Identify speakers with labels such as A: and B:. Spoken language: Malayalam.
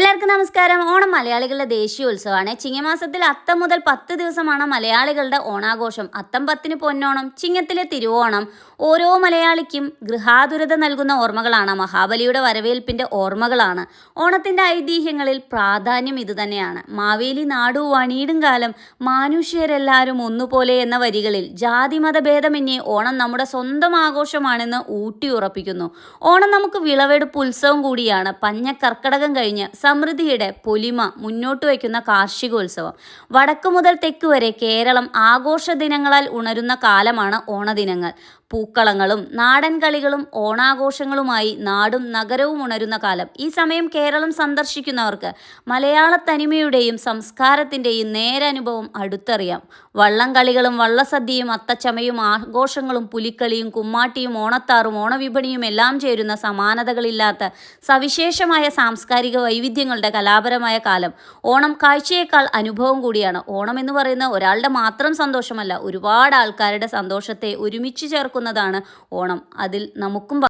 A: എല്ലാവർക്കും നമസ്കാരം. ഓണം മലയാളികളുടെ ദേശീയോത്സവമാണ് ചിങ്ങമാസത്തിൽ അത്തം മുതൽ പത്ത് ദിവസമാണ് മലയാളികളുടെ ഓണാഘോഷം. അത്തം പത്തിന് പൊന്നോണം ചിങ്ങത്തിലെ തിരുവോണം ഓരോ മലയാളിക്കും ഗൃഹാതുരത നൽകുന്ന ഓർമ്മകളാണ്. മഹാബലിയുടെ വരവേൽപ്പിന്റെ ഓർമ്മകളാണ്. ഓണത്തിന്റെ ഐതിഹ്യങ്ങളിൽ പ്രാധാന്യം ഇതുതന്നെയാണ്. മാവേലി നാടു വണിയിടും കാലം മാനുഷ്യരെല്ലാവരും ഒന്നുപോലെ എന്ന വരികളിൽ ജാതിമത ഭേദമന്യേ ഓണം നമ്മുടെ സ്വന്തം ആഘോഷമാണെന്ന് ഊട്ടിയുറപ്പിക്കുന്നു ഓണം നമുക്ക് വിളവെടുപ്പ് ഉത്സവം കൂടിയാണ്. പഞ്ഞ കർക്കടകം കഴിഞ്ഞ് സമൃദ്ധിയുടെ പൊലിമ മുന്നോട്ട് വയ്ക്കുന്ന കാർഷികോത്സവം. വടക്കു മുതൽ തെക്ക് വരെ കേരളം ആഘോഷ ദിനങ്ങളാൽ ഉണരുന്ന കാലമാണ് ഓണദിനങ്ങൾ. പൂക്കളങ്ങളും നാടൻ കളികളും ഓണാഘോഷങ്ങളുമായി നാടും നഗരവും ഉണരുന്ന കാലം. ഈ സമയം കേരളം സന്ദർശിക്കുന്നവർക്ക് മലയാള തനിമയുടെയും സംസ്കാരത്തിന്റെയും നേരനുഭവം അടുത്തറിയാം. വള്ളം കളികളും വള്ളസദ്യയും അത്തച്ചമയും ആഘോഷങ്ങളും പുലിക്കളിയും കുമ്മാട്ടിയും ഓണത്താറും ഓണവിപണിയും എല്ലാം ചേരുന്ന സമാനതകളില്ലാത്ത സവിശേഷമായ സാംസ്കാരിക വൈവിധ്യങ്ങളുടെ കലാപരമായ കാലം. ഓണം കാഴ്ചയേക്കാൾ അനുഭവം കൂടിയാണ്. ഓണം എന്ന് പറയുന്ന ഒരാളുടെ മാത്രം സന്തോഷമല്ല ഒരുപാട് ആൾക്കാരുടെ സന്തോഷത്തെ ഒരുമിച്ച് ചേർക്കുന്നതാണ് ഓണം. അതിൽ നമുക്കും